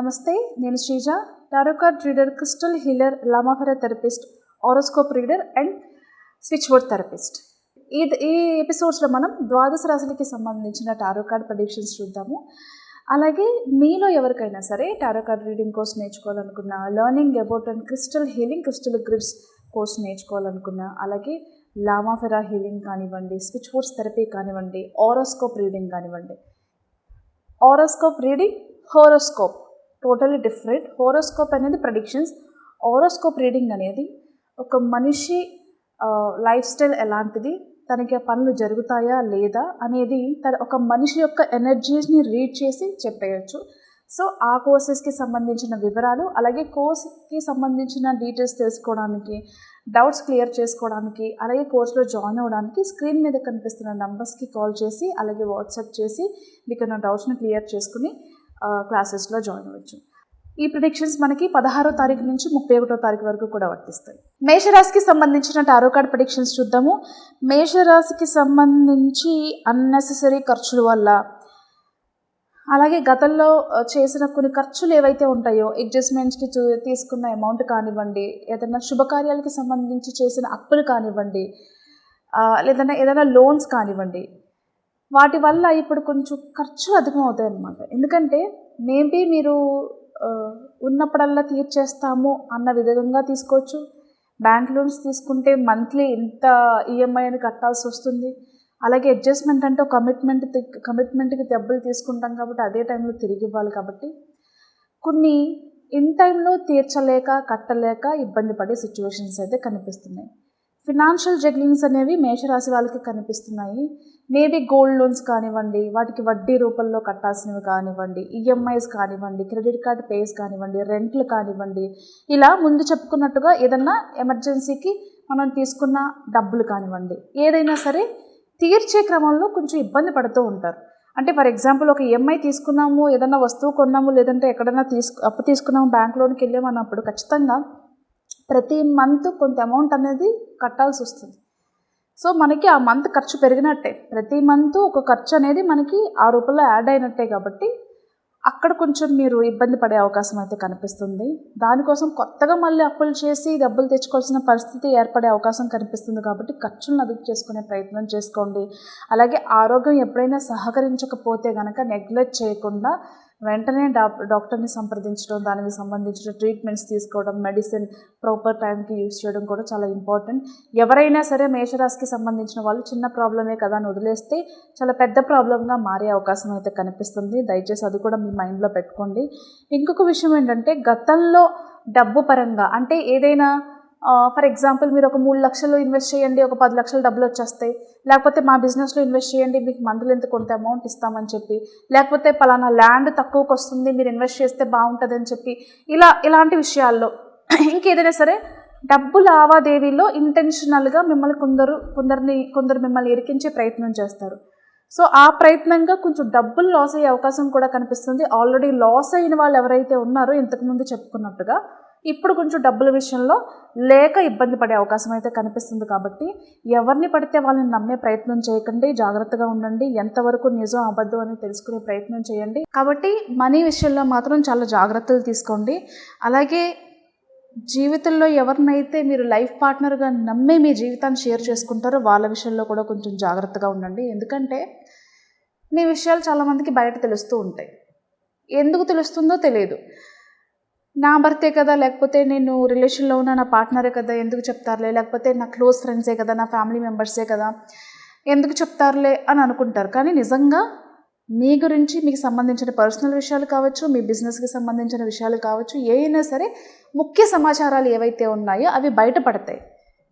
నమస్తే నేను Sreeja tarot card reader crystal healer Lama Fera therapist aurascope reader and switch board therapist. ఈ ఈ ఎపిసోడ్స్లో మనం ద్వాదశ రాశులకి సంబంధించిన టారో కార్డ్ ప్రొడిక్షన్స్ చూద్దాము. అలాగే మీలో ఎవరికైనా సరే tarot card reading course నేర్చుకోవాలనుకున్నా learning about and crystal healing crystal grids course నేర్చుకోవాలనుకున్నా అలాగే లామాఫెరా హీలింగ్ కానివ్వండి స్విచ్ బోర్డ్స్ థెరపీ కానివ్వండి ఆరోస్కోప్ రీడింగ్ కానివ్వండి. Aurascope reading horoscope totally different horoscope అనేది ప్రడిక్షన్స్ హోరోస్కోప్ రీడింగ్ అనేది ఒక మనిషి లైఫ్ స్టైల్ ఎలాంటిది? తనకి ఆ పనులు జరుగుతాయా లేదా అనేది తన ఒక మనిషి యొక్క ఎనర్జీస్ని రీడ్ చేసి చెప్పేయచ్చు. సో ఆ కోర్సెస్కి సంబంధించిన వివరాలు అలాగే కోర్స్కి సంబంధించిన డీటెయిల్స్ తెలుసుకోవడానికి డౌట్స్ క్లియర్ చేసుకోవడానికి అలాగే కోర్సులో జాయిన్ అవ్వడానికి స్క్రీన్ మీద కనిపిస్తున్న నంబర్స్కి కాల్ చేసి అలాగే వాట్సాప్ చేసి మీకు నా డౌట్స్ని క్లియర్ చేసుకుని క్లాసెస్లో జాయిన్ అవ్వచ్చు. ఈ ప్రిడిక్షన్స్ మనకి పదహారో తారీఖు నుంచి ముప్పై ఒకటో తారీఖు వరకు కూడా వర్తిస్తాయి. మేషరాశికి సంబంధించిన టారో కార్డ్ ప్రిడిక్షన్స్ చూద్దాము. మేషరాశికి సంబంధించి అన్నెసెసరీ ఖర్చుల వల్ల అలాగే గతంలో చేసిన కొన్ని ఖర్చులు ఏవైతే ఉంటాయో అడ్జస్ట్మెంట్స్కి చూ తీసుకున్న అమౌంట్ కానివ్వండి ఏదైనా శుభకార్యాలకి సంబంధించి చేసిన అప్పులు కానివ్వండి లేదన్నా ఏదైనా లోన్స్ కానివ్వండి వాటి వల్ల ఇప్పుడు కొంచెం ఖర్చులు అధికం అవుతాయి అన్నమాట ఎందుకంటే మేబీ మీరు ఉన్నప్పుడల్లా తీర్చేస్తాము అన్న విధంగా తీసుకోవచ్చు. బ్యాంక్ లోన్స్ తీసుకుంటే మంత్లీ ఇంత ఈఎంఐ అని కట్టాల్సి వస్తుంది. అలాగే అడ్జస్ట్మెంట్ అంటే కమిట్మెంట్ కమిట్మెంట్కి దెబ్బలు తీసుకుంటాం కాబట్టి అదే టైంలో తిరిగి ఇవ్వాలి కాబట్టి కొన్ని ఇన్ టైంలో తీర్చలేక కట్టలేక ఇబ్బంది పడే సిచ్యువేషన్స్ అయితే కనిపిస్తున్నాయి. ఫినాన్షియల్ జగ్లింగ్స్ అనేవి మేషరాశి వాళ్ళకి కనిపిస్తున్నాయి. మేబీ గోల్డ్ లోన్స్ కానివ్వండి వాటికి వడ్డీ రూపంలో కట్టాల్సినవి కానివ్వండి ఈఎంఐస్ కానివ్వండి క్రెడిట్ కార్డ్ పేస్ కానివ్వండి రెంట్లు కానివ్వండి. ఇలా ముందు చెప్పుకున్నట్టుగా ఏదన్నా ఎమర్జెన్సీకి మనం తీసుకున్న డబ్బులు కానివ్వండి. ఏదైనా సరే తీర్చే క్రమంలో కొంచెం ఇబ్బంది పడుతూ ఉంటారు. అంటే ఫర్ ఎగ్జాంపుల్ ఒక ఈఎంఐ తీసుకున్నాము ఏదన్నా వస్తువు కొన్నాము లేదంటే ఎక్కడైనా తీసుకు అప్పు తీసుకున్నాము బ్యాంక్ లోన్కి వెళ్ళాము అన్నప్పుడు ఖచ్చితంగా ప్రతి మంత్ కొంత అమౌంట్ అనేది కట్టాల్సి వస్తుంది. సో మనకి ఆ మంత్ ఖర్చు పెరిగినట్టే. ప్రతి మంత్ ఒక ఖర్చు అనేది మనకి ఆ రూపంలో యాడ్ అయినట్టే కాబట్టి అక్కడ కొంచెం మీరు ఇబ్బంది పడే అవకాశం అయితే కనిపిస్తుంది. దానికోసం కొత్తగా మళ్ళీ అప్పులు చేసి డబ్బులు తెచ్చుకోవాల్సిన పరిస్థితి ఏర్పడే అవకాశం కనిపిస్తుంది కాబట్టి ఖర్చులను అదుపు చేసుకునే ప్రయత్నం చేసుకోండి. అలాగే ఆరోగ్యం ఎప్పుడైనా సహకరించకపోతే కనుక నెగ్లెక్ట్ చేయకుండా వెంటనే డాక్ డాక్టర్ని సంప్రదించడం దానికి సంబంధించిన ట్రీట్మెంట్స్ తీసుకోవడం మెడిసిన్ ప్రాపర్ టైంకి యూస్ చేయడం కూడా చాలా ఇంపార్టెంట్. ఎవరైనా సరే మేషరాశికి సంబంధించిన వాళ్ళు చిన్న ప్రాబ్లమే కదా అని వదిలేస్తే చాలా పెద్ద ప్రాబ్లంగా మారే అవకాశం అయితే కనిపిస్తుంది. దయచేసి అది కూడా మీ మైండ్లో పెట్టుకోండి. ఇంకొక విషయం ఏంటంటే గతంలో డబ్బు పరంగా అంటే ఏదైనా ఫర్ ఎగ్జాంపుల్ మీరు ఒక మూడు లక్షలు ఇన్వెస్ట్ చేయండి ఒక పది లక్షలు డబ్బులు వచ్చేస్తాయి. లేకపోతే మా బిజినెస్లో ఇన్వెస్ట్ చేయండి మీకు మందులు ఎంత కొంత అమౌంట్ ఇస్తామని చెప్పి. లేకపోతే పలానా ల్యాండ్ తక్కువకి వస్తుంది మీరు ఇన్వెస్ట్ చేస్తే బాగుంటుంది అని చెప్పి. ఇలా ఇలాంటి విషయాల్లో ఇంకేదైనా సరే డబ్బు లావాదేవీలో ఇంటెన్షనల్గా మిమ్మల్ని కొందరు కొందరిని కొందరు మిమ్మల్ని ఇరికించే ప్రయత్నం చేస్తారు. సో ఆ ప్రయత్నంగా కొంచెం డబ్బులు లాస్ అయ్యే అవకాశం కూడా కనిపిస్తుంది. ఆల్రెడీ లాస్ అయిన వాళ్ళు ఎవరైతే ఉన్నారో ఇంతకుముందు చెప్పుకున్నట్టుగా. ఇప్పుడు కొంచెం డబ్బుల విషయంలో లేక ఇబ్బంది పడే అవకాశం అయితే కనిపిస్తుంది కాబట్టి ఎవరిని పడితే వాళ్ళని నమ్మే ప్రయత్నం చేయకండి జాగ్రత్తగా ఉండండి ఎంతవరకు నిజం అబద్ధం అని తెలుసుకునే ప్రయత్నం చేయండి. కాబట్టి మనీ విషయంలో మాత్రం చాలా జాగ్రత్తలు తీసుకోండి. అలాగే జీవితంలో ఎవరినైతే మీరు లైఫ్ పార్ట్నర్గా నమ్మి మీ జీవితాన్ని షేర్ చేసుకుంటారో వాళ్ళ విషయంలో కూడా కొంచెం జాగ్రత్తగా ఉండండి. ఎందుకంటే మీ విషయాలు చాలామందికి బయట తెలుస్తూ ఉంటాయి. ఎందుకు తెలుస్తుందో తెలియదు. నా భర్తే కదా లేకపోతే నేను రిలేషన్లో ఉన్న నా పార్ట్నరే కదా ఎందుకు చెప్తారులే? లేకపోతే నా క్లోజ్ ఫ్రెండ్సే కదా నా ఫ్యామిలీ మెంబర్సే కదా ఎందుకు చెప్తారులే అని అనుకుంటారు. కానీ నిజంగా మీ గురించి మీకు సంబంధించిన పర్సనల్ విషయాలు కావచ్చు మీ బిజినెస్కి సంబంధించిన విషయాలు కావచ్చు ఏవైనా సరే ముఖ్య సమాచారాలు ఏవైతే ఉన్నాయో అవి బయటపడతాయి.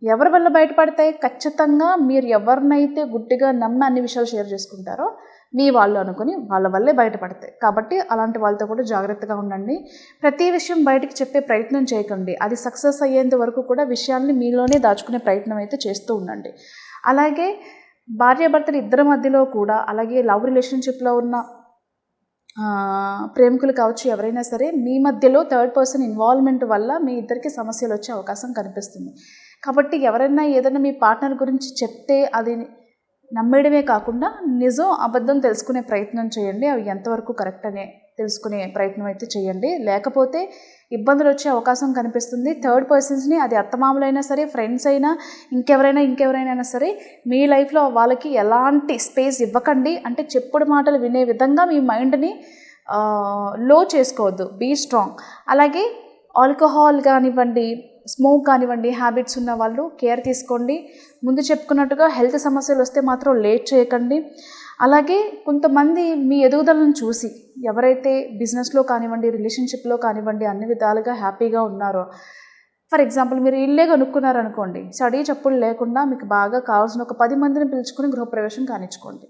ఎవరి వల్ల బయటపడతాయి? ఖచ్చితంగా మీరు ఎవరినైతే గుడ్డిగా నమ్మి అన్ని విషయాలు షేర్ చేసుకుంటారో మీ వాళ్ళు అనుకుని వాళ్ళ వల్లే బయటపడతాయి. కాబట్టి అలాంటి వాళ్ళతో కూడా జాగ్రత్తగా ఉండండి. ప్రతి విషయం బయటికి చెప్పే ప్రయత్నం చేయకండి. అది సక్సెస్ అయ్యేంత వరకు కూడా విషయాల్ని మీలోనే దాచుకునే ప్రయత్నం అయితే చేస్తూ ఉండండి. అలాగే భార్యాభర్తలు ఇద్దరి మధ్యలో కూడా అలాగే లవ్ రిలేషన్షిప్లో ఉన్న ప్రేమికులు కావచ్చు ఎవరైనా సరే మీ మధ్యలో థర్డ్ పర్సన్ ఇన్వాల్వ్మెంట్ వల్ల మీ ఇద్దరికి సమస్యలు వచ్చే అవకాశం కనిపిస్తుంది. కాబట్టి ఎవరైనా ఏదైనా మీ పార్ట్నర్ గురించి చెప్తే అది నమ్మేయడమే కాకుండా నిజం అబద్ధం తెలుసుకునే ప్రయత్నం చేయండి. అవి ఎంతవరకు కరెక్ట్ అనే తెలుసుకునే ప్రయత్నం అయితే చేయండి. లేకపోతే ఇబ్బందులు వచ్చే అవకాశం కనిపిస్తుంది. థర్డ్ పర్సన్స్ని అది అత్తమామలైనా సరే ఫ్రెండ్స్ అయినా ఇంకెవరైనా ఇంకెవరైనా సరే మీ లైఫ్లో వాళ్ళకి ఎలాంటి స్పేస్ ఇవ్వకండి. అంటే చెప్పుడు మాటలు వినే విధంగా మీ మైండ్ని లో చేసుకోవద్దు. Be strong. అలాగే ఆల్కహాల్ కానివ్వండి స్మోక్ కానివ్వండి హ్యాబిట్స్ ఉన్న వాళ్ళు కేర్ తీసుకోండి. ముందు చెప్పుకున్నట్టుగా హెల్త్ సమస్యలు వస్తే మాత్రం లేట్ చేయకండి. అలాగే కొంతమంది మీ ఎదుగుదలను చూసి ఎవరైతే బిజినెస్లో కానివ్వండి రిలేషన్షిప్లో కానివ్వండి అన్ని విధాలుగా హ్యాపీగా ఉన్నారో ఫర్ ఎగ్జాంపుల్ మీరు ఇల్లే కొనుక్కున్నారనుకోండి స్టడీ చెప్పులు లేకుండా మీకు బాగా కావాల్సిన ఒక పది మందిని పిలుచుకుని గృహప్రవేశం కానిచ్చుకోండి.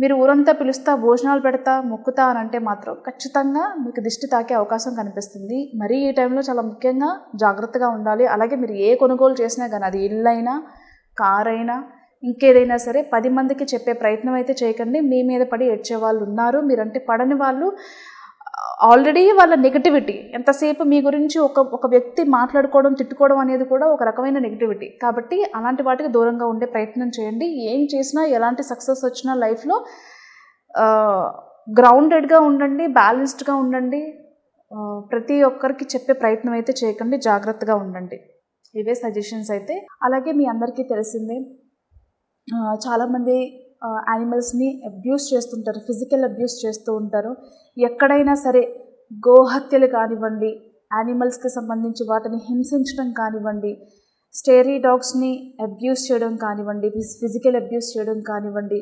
మీరు ఊరంతా పిలుస్తా భోజనాలు పెడతా మొక్కుతా అని అంటే మాత్రం ఖచ్చితంగా మీకు దిష్టి తాకే అవకాశం కనిపిస్తుంది. మరి ఈ టైంలో చాలా ముఖ్యంగా జాగ్రత్తగా ఉండాలి. అలాగే మీరు ఏ కొనుగోలు చేసినా కానీ అది ఇల్లు అయినా కార్ అయినా ఇంకేదైనా సరే పది మందికి చెప్పే ప్రయత్నం అయితే చేయకండి. మీ మీద పడి ఏడ్చే వాళ్ళు ఉన్నారు. మీరంటే పడని వాళ్ళు. ఆల్రెడీ వాళ్ళ నెగిటివిటీ ఎంతసేపు మీ గురించి ఒక ఒక వ్యక్తి మాట్లాడుకోవడం తిట్టుకోవడం అనేది కూడా ఒక రకమైన నెగిటివిటీ కాబట్టి అలాంటి వాటికి దూరంగా ఉండే ప్రయత్నం చేయండి. ఏం చేసినా ఎలాంటి సక్సెస్ వచ్చినా లైఫ్లో గ్రౌండెడ్గా ఉండండి బ్యాలెన్స్డ్గా ఉండండి. ప్రతి ఒక్కరికి చెప్పే ప్రయత్నం అయితే చేయకండి. జాగ్రత్తగా ఉండండి. ఇవే సజెషన్స్ అయితే. అలాగే మీ అందరికీ తెలిసిందే. చాలామంది యానిమల్స్ని అబ్యూస్ చేస్తుంటారు ఫిజికల్ అబ్యూస్ చేస్తూ ఉంటారు. ఎక్కడైనా సరే గోహత్యలు కానివ్వండి యానిమల్స్కి సంబంధించి వాటిని హింసించడం కానివ్వండి స్టేరీ డాగ్స్ని అబ్యూస్ చేయడం కానివ్వండి ఫిజికల్ అబ్యూస్ చేయడం కానివ్వండి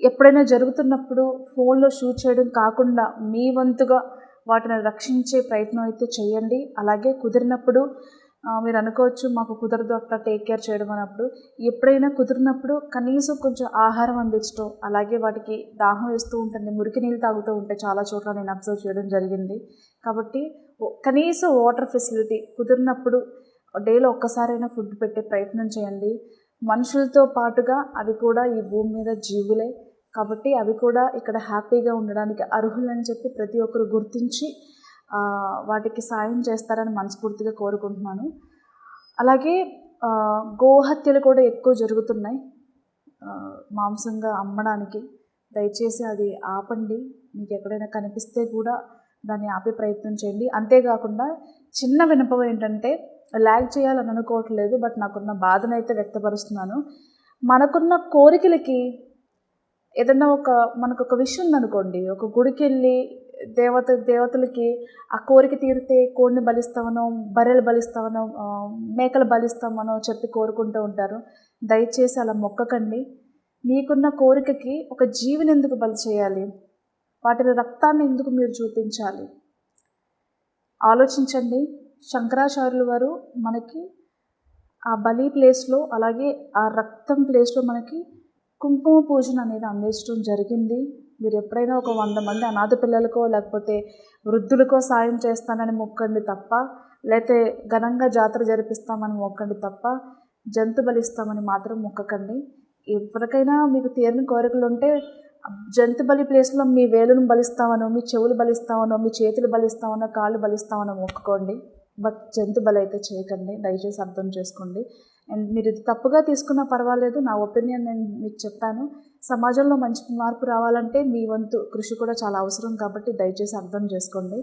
ఎప్పుడైనా జరుగుతున్నప్పుడు ఫోన్లో షూట్ చేయడం కాకుండా మీ వంతుగా వాటిని రక్షించే ప్రయత్నం అయితే చేయండి. అలాగే కుదిరినప్పుడు మీరు అనుకోవచ్చు మాకు కుదరదు అట్లా టేక్ కేర్ చేయడం అన్నప్పుడు. ఎప్పుడైనా కుదిరినప్పుడు కనీసం కొంచెం ఆహారం అందించడం అలాగే వాటికి దాహం వేస్తూ ఉంటుంది మురికి నీళ్ళు తాగుతూ ఉంటే చాలా చోట్ల నేను అబ్జర్వ్ చేయడం జరిగింది. కాబట్టి కనీసం వాటర్ ఫెసిలిటీ కుదిరినప్పుడు డేలో ఒక్కసారైనా ఫుడ్ పెట్టే ప్రయత్నం చేయండి. మనుషులతో పాటుగా అవి కూడా ఈ భూమి మీద జీవులే. కాబట్టి అవి కూడా ఇక్కడ హ్యాపీగా ఉండడానికి అర్హులని చెప్పి ప్రతి ఒక్కరు గుర్తించి వాటికి సాయం చేస్తారని మనస్ఫూర్తిగా కోరుకుంటున్నాను. అలాగే గోహత్యలు కూడా ఎక్కువ జరుగుతున్నాయి. మాంసంగా అమ్మడానికి. దయచేసి అది ఆపండి. మీకు ఎక్కడైనా కనిపిస్తే కూడా దాన్ని ఆపే ప్రయత్నం చేయండి. అంతేకాకుండా చిన్న వినపం ఏంటంటే ల్యాగ్ చేయాలని అనుకోవట్లేదు బట్ నాకున్న బాధనైతే వ్యక్తపరుస్తున్నాను. మనకున్న కోరికలకి ఏదన్నా ఒక మనకు ఒక విషయం ఉందనుకోండి ఒక గుడికి వెళ్ళి దేవత దేవతలకి ఆ కోరిక తీరితే కోడిని బలిస్తామనో బర్రెలు బలిస్తామనో మేకలు బలిస్తామనో చెప్పి కోరుకుంటూ ఉంటారు. దయచేసి అలా మొక్కకండి. మీకున్న కోరికకి ఒక జీవిని ఎందుకు బలి చేయాలి? వాటిని రక్తాన్ని ఎందుకు మీరు చూపించాలి? ఆలోచించండి. శంకరాచార్యులు వారు మనకి ఆ బలి ప్లేస్లో అలాగే ఆ రక్తం ప్లేస్లో మనకి కుంకుమ పూజన అనేది అందించడం జరిగింది. మీరు ఎప్పుడైనా ఒక వంద మంది అనాథ పిల్లలకో లేకపోతే వృద్ధులకో సాయం చేస్తానని మొక్కండి తప్ప లేతే ఘనంగా జాతర జరిపిస్తామని మొక్కండి తప్ప జంతు బలిస్తామని మాత్రం మొక్కకండి. ఎవరికైనా మీకు తీరని కోరికలు ఉంటే జంతు బలి ప్లేస్లో మీ వేలును బలిస్తామనో మీ చెవులు బలిస్తామనో మీ చేతులు బలిస్తామనో కాళ్ళు బలిస్తామనో మొక్కుకోండి. బట్ జంతు బలి అయితే చేయకండి. దయచేసి అర్థం చేసుకోండి. అండ్ మీరు ఇది తప్పుగా తీసుకున్నా పర్వాలేదు. నా ఒపీనియన్ నేను మీకు చెప్పాను. సమాజంలో మంచి మార్పు రావాలంటే మీ వంతు కృషి కూడా చాలా అవసరం కాబట్టి దయచేసి అర్థం చేసుకోండి.